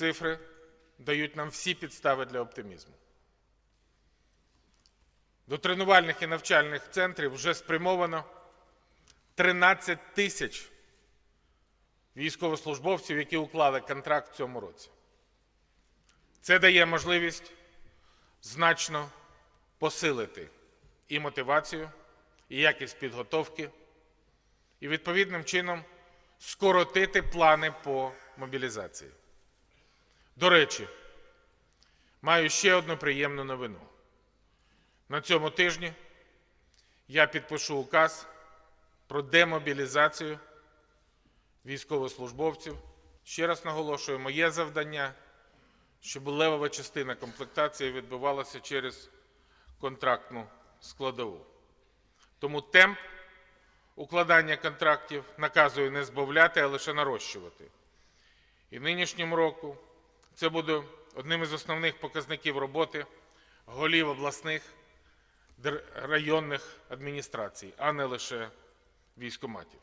Цифри дають нам всі підстави для оптимізму. До тренувальних і навчальних центрів вже спрямовано 13 тисяч військовослужбовців, які уклали контракт в цьому році. Це дає можливість значно посилити і мотивацію, і якість підготовки, і відповідним чином скоротити плани по мобілізації. До речі, маю ще одну приємну новину. На цьому тижні я підпишу указ про демобілізацію військовослужбовців. Ще раз наголошую, моє завдання, щоб левова частина комплектації відбувалася через контрактну складову. Тому темп укладання контрактів наказую не збавляти, а лише нарощувати. І нинішньому року це буде одним із основних показників роботи голів обласних районних адміністрацій, а не лише військоматів.